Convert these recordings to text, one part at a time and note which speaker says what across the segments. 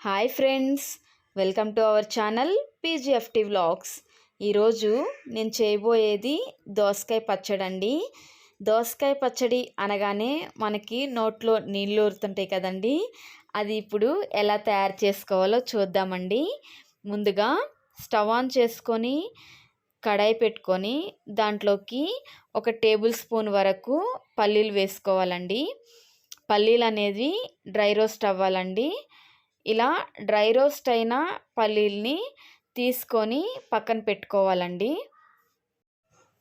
Speaker 1: Hi friends welcome to our channel PGFT vlogs. ఈరోజు నేను చేయబోయేది దోసకాయ పచ్చడి అండి దోసకాయ పచ్చడి అనగానే మనకి నోట్లో నీళ్ళు ఊరుతుంటాయి కదండి. అది ఇప్పుడు ఎలా తయారు చేసుకోవాలో చూద్దామండి. ముందుగా స్టవ్ ఆన్ చేసుకొని కడాయి పెట్టుకొని దాంట్లోకి ఒక టేబుల్ స్పూన్ వరకు పల్లీలు వేసుకోవాలండి. పల్లీలు అనేది డ్రై రోస్ట్ అవ్వాలండి. ఇలా డ్రై రోస్ట్ అయిన పల్లీల్ని తీసుకొని పక్కన పెట్టుకోవాలండి.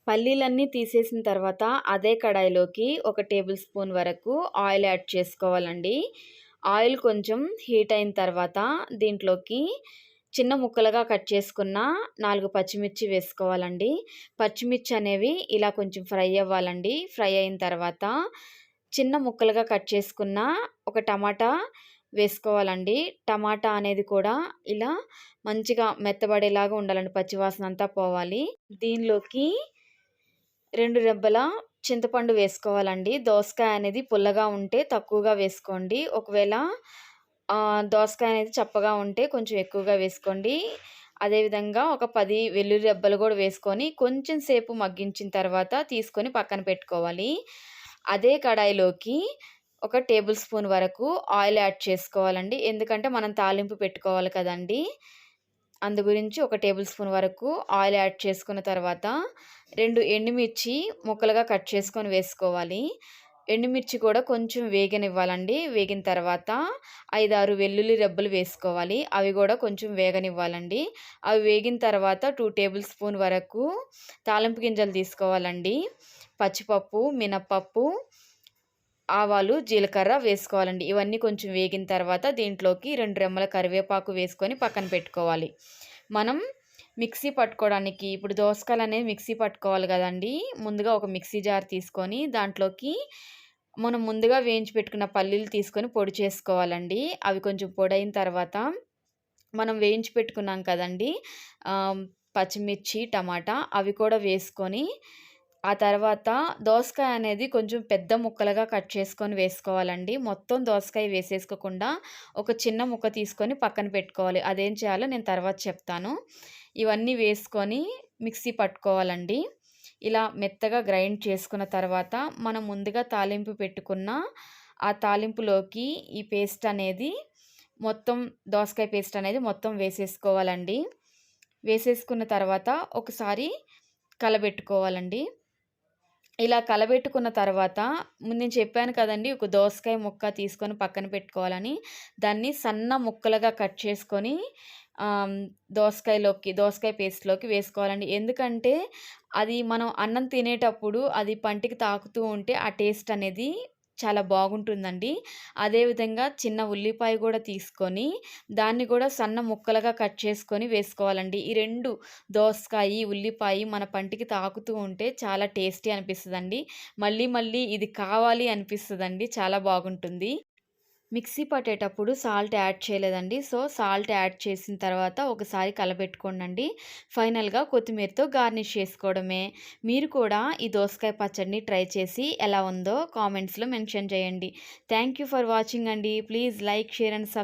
Speaker 1: పల్లీలన్నీ తీసేసిన తర్వాత అదే కడాయిలోకి ఒక టేబుల్ స్పూన్ వరకు ఆయిల్ యాడ్ చేసుకోవాలండి. ఆయిల్ కొంచెం హీట్ అయిన తర్వాత దీంట్లోకి చిన్న ముక్కలుగా కట్ చేసుకున్న నాలుగు పచ్చిమిర్చి వేసుకోవాలండి. పచ్చిమిర్చి అనేవి ఇలా కొంచెం ఫ్రై అవ్వాలండి. ఫ్రై అయిన తర్వాత చిన్న ముక్కలుగా కట్ చేసుకున్న ఒక టమాటా వేసుకోవాలండి. టమాటా అనేది కూడా ఇలా మంచిగా మెత్తబడేలాగా ఉండాలండి. పచ్చివాసన అంతా పోవాలి. దీనిలోకి రెండు రెబ్బల చింతపండు వేసుకోవాలండి. దోసకాయ అనేది పుల్లగా ఉంటే తక్కువగా వేసుకోండి. ఒకవేళ దోసకాయ అనేది చప్పగా ఉంటే కొంచెం ఎక్కువగా వేసుకోండి. అదేవిధంగా ఒక పది వెల్లుల్లి రెబ్బలు కూడా వేసుకొని కొంచెం సేపు మగ్గించిన తర్వాత తీసుకొని పక్కన పెట్టుకోవాలి. అదే కడాయిలోకి ఒక టేబుల్ స్పూన్ వరకు ఆయిల్ యాడ్ చేసుకోవాలండి. ఎందుకంటే మనం తాలింపు పెట్టుకోవాలి కదండి. అందు గురించి ఒక టేబుల్ స్పూన్ వరకు ఆయిల్ యాడ్ చేసుకున్న తర్వాత రెండు ఎండుమిర్చి ముక్కలుగా కట్ చేసుకొని వేసుకోవాలి. ఎండుమిర్చి కూడా కొంచెం వేగనివ్వాలండి. వేగిన తర్వాత ఐదారు వెల్లుల్లి రెబ్బలు వేసుకోవాలి. అవి కూడా కొంచెం వేగనివ్వాలండి. అవి వేగిన తర్వాత టూ టేబుల్ స్పూన్ వరకు తాలింపు గింజలు తీసుకోవాలండి. పచ్చిపప్పు మినప్పప్పు ఆవాలు జీలకర్ర వేసుకోవాలండి. ఇవన్నీ కొంచెం వేగిన తర్వాత దీంట్లోకి రెండు రెమ్మల కరివేపాకు వేసుకొని పక్కన పెట్టుకోవాలి. మనం మిక్సీ పట్టుకోవడానికి ఇప్పుడు దోసకాయలు అనేది మిక్సీ పట్టుకోవాలి కదండి. ముందుగా ఒక మిక్సీ జార్ తీసుకొని దాంట్లోకి మనం ముందుగా వేయించి పెట్టుకున్న పల్లీలు తీసుకొని పొడి చేసుకోవాలండి. అవి కొంచెం పొడైన తర్వాత మనం వేయించి పెట్టుకున్నాం కదండి పచ్చిమిర్చి టమాటా అవి కూడా వేసుకొని ఆ తర్వాత దోసకాయ అనేది కొంచెం పెద్ద ముక్కలుగా కట్ చేసుకొని వేసుకోవాలండి. మొత్తం దోసకాయ వేసేసుకోకుండా ఒక చిన్న ముక్క తీసుకొని పక్కన పెట్టుకోవాలి. అదేం చేయాలో నేను తర్వాత చెప్తాను. ఇవన్నీ వేసుకొని మిక్సీ పట్టుకోవాలండి. ఇలా మెత్తగా గ్రైండ్ చేసుకున్న తర్వాత మనం ముందుగా తాలింపు పెట్టుకున్న ఆ తాలింపులోకి ఈ పేస్ట్ అనేది మొత్తం దోసకాయ పేస్ట్ అనేది మొత్తం వేసేసుకోవాలండి. వేసేసుకున్న తర్వాత ఒకసారి కలబెట్టుకోవాలండి. ఇలా కలబెట్టుకున్న తర్వాత నేను చెప్పాను కదండి ఒక దోసకాయ ముక్క తీసుకొని పక్కన పెట్టుకోవాలని. దాన్ని సన్న ముక్కలుగా కట్ చేసుకొని దోసకాయలోకి దోసకాయ పేస్ట్లోకి వేసుకోవాలండి. ఎందుకంటే అది మనం అన్నం తినేటప్పుడు అది పంటికి తాకుతూ ఉంటే ఆ టేస్ట్ అనేది చాలా బాగుంటుందండి. అదేవిధంగా చిన్న ఉల్లిపాయ కూడా తీసుకొని దాన్ని కూడా సన్న ముక్కలుగా కట్ చేసుకొని వేసుకోవాలండి. ఈ రెండు దోసకాయ ఉల్లిపాయ మన పంటికి తాకుతూ ఉంటే చాలా టేస్టీ అనిపిస్తుందండి. మళ్ళీ మళ్ళీ ఇది కావాలి అనిపిస్తుందండి. చాలా బాగుంటుంది. మిక్సీ పట్టేటప్పుడు సాల్ట్ యాడ్ చేయలేదండి. సో సాల్ట్ యాడ్ చేసిన తర్వాత ఒకసారి కలబెట్టుకోండి ఫైనల్గా కొత్తిమీరతో గార్నిష్ చేసుకోవడమే. మీరు కూడా ఈ దోసకాయ పచ్చడిని ట్రై చేసి ఎలా ఉందో కామెంట్స్లో మెన్షన్ చేయండి. థ్యాంక్ యూ ఫర్ వాచింగ్ అండి. Please like share and sub